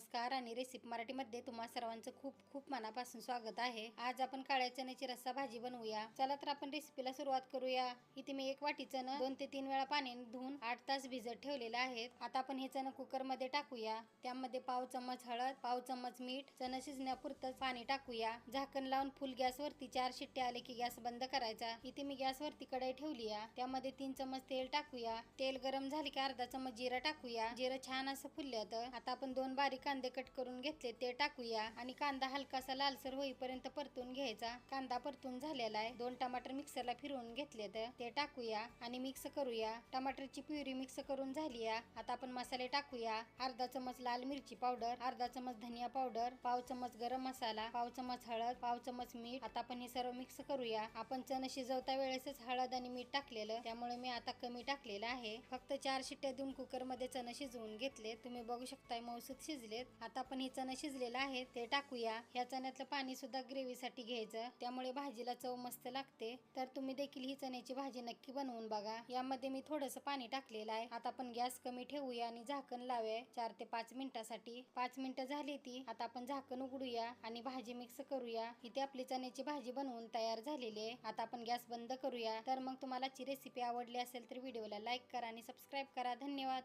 नमस्कार आणि रेसिपी मराठीमध्ये तुम्हा सर्वांचं खूप खूप मनापासून स्वागत आहे. आज आपण काळ्या चण्याची रस्सा भाजी बनवूया. चला तर आपण रेसिपीला सुरुवात करूया. इथे मी एक वाटी चणं दोन ते तीन वेळा पाण्याने धुवून आठ तास भिजत ठेवलेले आहेत. आता आपण हे चणं कुकरमध्ये टाकूया. त्यामध्ये पाव चम्मच हळद पाव चम्मच मीठ चणं शिजण्यापुरतच पाणी टाकूया. झाकण लावून फुल गॅस वरती चार शिट्टे आले की गॅस बंद करायचा. इथे मी गॅस वरती कढई ठेवली त्यामध्ये तीन चम्मच तेल टाकूया. तेल गरम झाले की अर्धा चम्मच जिरा टाकूया. जिरं छान असं फुलल्यात. आता आपण दोन बारीक कांदे कट करून घेतले ते टाकूया. आणि कांदा हलकासा लालसर होईपर्यंत परतून घ्यायचा. कांदा परतून झालेला आहे. दोन टमाटर मिक्सरला फिरवून घेतलेत. ते टाकूया आणि मिक्स करूया. टमाटरची प्युरी मिक्स करून झाली आता आपण मसाले टाकूया. अर्धा चमच लाल मिरची पावडर अर्धा चमच धनिया पावडर पाव चमच गरम मसाला पाव चमच हळद पाव चमच मीठ. आता आपण हे सर्व मिक्स करूया. आपण चण शिजवता वेळेसच हळद आणि मीठ टाकलेलं. त्यामुळे मी आता कमी टाकलेलं आहे. फक्त चार शिट्ट्या देऊन कुकरमध्ये चण शिजवून घेतले. तुम्ही बघू शकताय मौसूद शिजलेत. आता आपण हे चणं शिजलेलं आहे ते टाकूया. ह्या चण्यातलं पाणी सुद्धा ग्रेव्हीसाठी घ्यायचं. त्यामुळे भाजीला चव मस्त लागते. तर तुम्ही देखील ही चण्याची भाजी नक्की बनवून बघा. यामध्ये मी थोडस पाणी टाकलेलं आहे. आता आपण गॅस कमी ठेवूया आणि झाकण लावूया. चार ते पाच मिनिटासाठी. पाच मिनिटं झाली ती. आता आपण झाकण उघडूया आणि भाजी मिक्स करूया. इथे आपली चण्याची भाजी बनवून तयार झालेली आहे. आता आपण गॅस बंद करूया. तर मग तुम्हाला ची रेसिपी आवडली असेल तर व्हिडिओला लाईक करा आणि सबस्क्राईब करा. धन्यवाद.